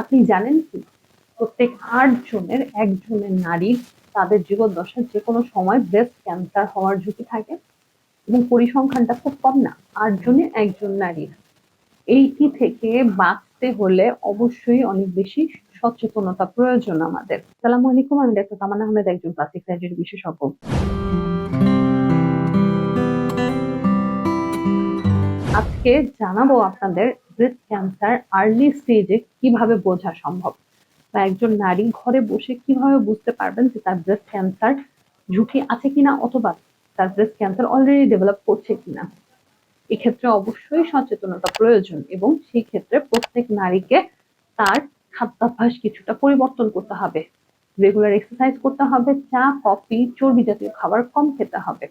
আপনি জানেন কি? প্রত্যেক আট জনের একজনের নারীর তাদের জীবদ্দশার যে কোনো সময় ব্রেস্ট ক্যান্সার হওয়ার ঝুঁকি থাকে এবং পরিসংখ্যানটা খুব কম না, আট জনে একজন নারীর। এইটি থেকে বাঁচতে হলে অবশ্যই অনেক বেশি সচেতনতা প্রয়োজন আমাদের। সালামু আলাইকুম, আমি ডাক্তার তামান আহমেদ, একজন প্লাস্টিক সার্জারি বিশেষজ্ঞ। আজকে জানাব আপনাদের ব্রেস্ট ক্যান্সার আর্লি স্টেজে কীভাবে বোঝা সম্ভব? বা একজন নারী ঘরে বসে কীভাবে বুঝতে পারবেন যে তার ব্রেস্ট ক্যান্সার ঝুঁকি আছে কিনা অথবা তার ব্রেস্ট ক্যান্সার অলরেডি ডেভেলপ করছে কিনা? এক্ষেত্রে অবশ্যই সচেতনতা প্রয়োজন এবং সেই ক্ষেত্রে প্রত্যেক নারীকে তার খাদ্যাভ্যাস কিছুটা পরিবর্তন করতে হবে। রেগুলার এক্সারসাইজ করতে হবে, চা কফি চর্বি জাতীয় খাবার কম খেতে হবে।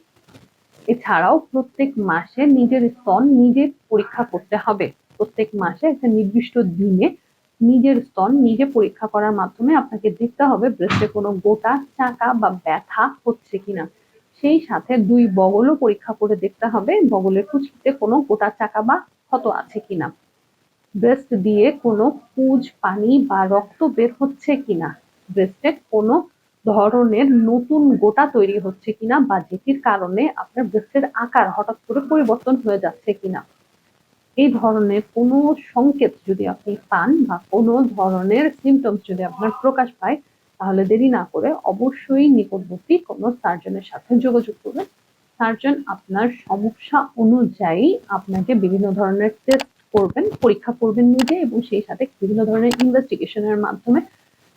এছাড়াও প্রত্যেক মাসে নিজের স্তন নিজে পরীক্ষা করতে হবে। প্রত্যেক মাসে একটা নির্দিষ্ট দিনে নিজের স্তন নিজে পরীক্ষা করার মাধ্যমে আপনাকে দেখতে হবে ব্রেস্টে কোনো গোটা চাকা বা ব্যথা হচ্ছে কিনা। সেই সাথে দুই বগলও পরীক্ষা করে দেখতে হবে বগলের কুচিতে কোনো গোটা চাকা বা ক্ষত আছে কিনা। ব্রেস্ট দিয়ে কোনো পুজ, পানি বা রক্ত বের হচ্ছে কিনা। ব্রেস্টে কোনো ধরনের নতুন গোটা তৈরি হচ্ছে কিনা বা যেটির কারণে আপনার ব্রেস্টের আকার হঠাৎ করে পরিবর্তন হয়ে যাচ্ছে কিনা? এই ধরনের কোনো সংকেত যদি আপনি পান বা কোনো ধরনের সিমটমস যদি আপনার প্রকাশ পায়, তাহলে দেরি না করে অবশ্যই নিকটবর্তী কোনো সার্জনের সাথে যোগাযোগ করবেন সার্জন আপনার সমস্যা অনুযায়ী আপনাকে বিভিন্ন ধরনের টেস্ট করবেন, পরীক্ষা করবেন নিজে এবং সেই সাথে বিভিন্ন ধরনের ইনভেস্টিগেশনের মাধ্যমে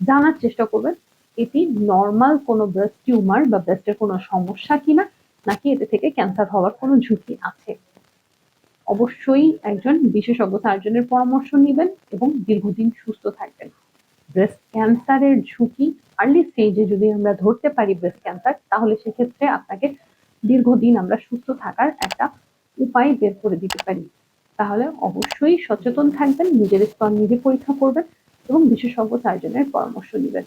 জানার চেষ্টা করবেন। এটি নর্মাল কোনো ব্রেস্ট টিউমার বা ব্রেস্টের কোনো সমস্যা কিনা, নাকি এতে থেকে ক্যান্সার হওয়ার কোনো ঝুঁকি আছে? অবশ্যই একজন বিশেষজ্ঞ সার্জনের পরামর্শ নেবেন এবং দীর্ঘদিন সুস্থ থাকবেন। ব্রেস্ট ক্যান্সারের ঝুঁকি আর্লি স্টেজে যদি আমরা ধরতে পারি ব্রেস্ট ক্যান্সার তাহলে সেক্ষেত্রে আপনাকে দীর্ঘদিন আমরা সুস্থ থাকার একটা উপায় বের করে দিতে পারি। তাহলে অবশ্যই সচেতন থাকবেন, নিজের স্তর নিজে পরীক্ষা করবেন এবং বিশেষজ্ঞ সার্জনের পরামর্শ নেবেন।